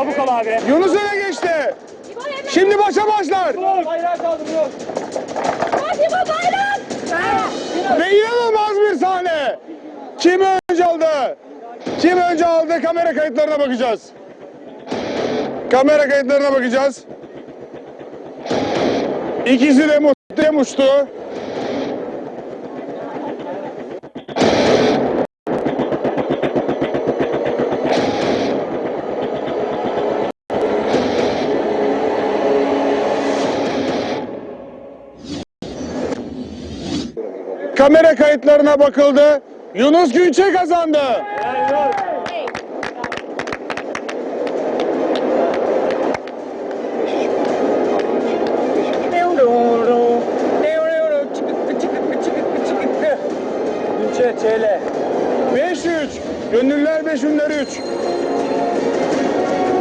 Çabuk ol abi. Yunus öne geçti. Şimdi başa başlar. Bayrağı kaldırıyor. Hadi bu bayrak. Ve inanılmaz bir sahne. Kim önce aldı? Kim önce aldı? Kamera kayıtlarına bakacağız. Kamera kayıtlarına bakacağız. İkisi de muhteşem uçtu. Kamera kayıtlarına bakıldı. Yunus Gülçe kazandı. Gülçe, çeyle. 5-3. Gönüller 5 ünleri 3.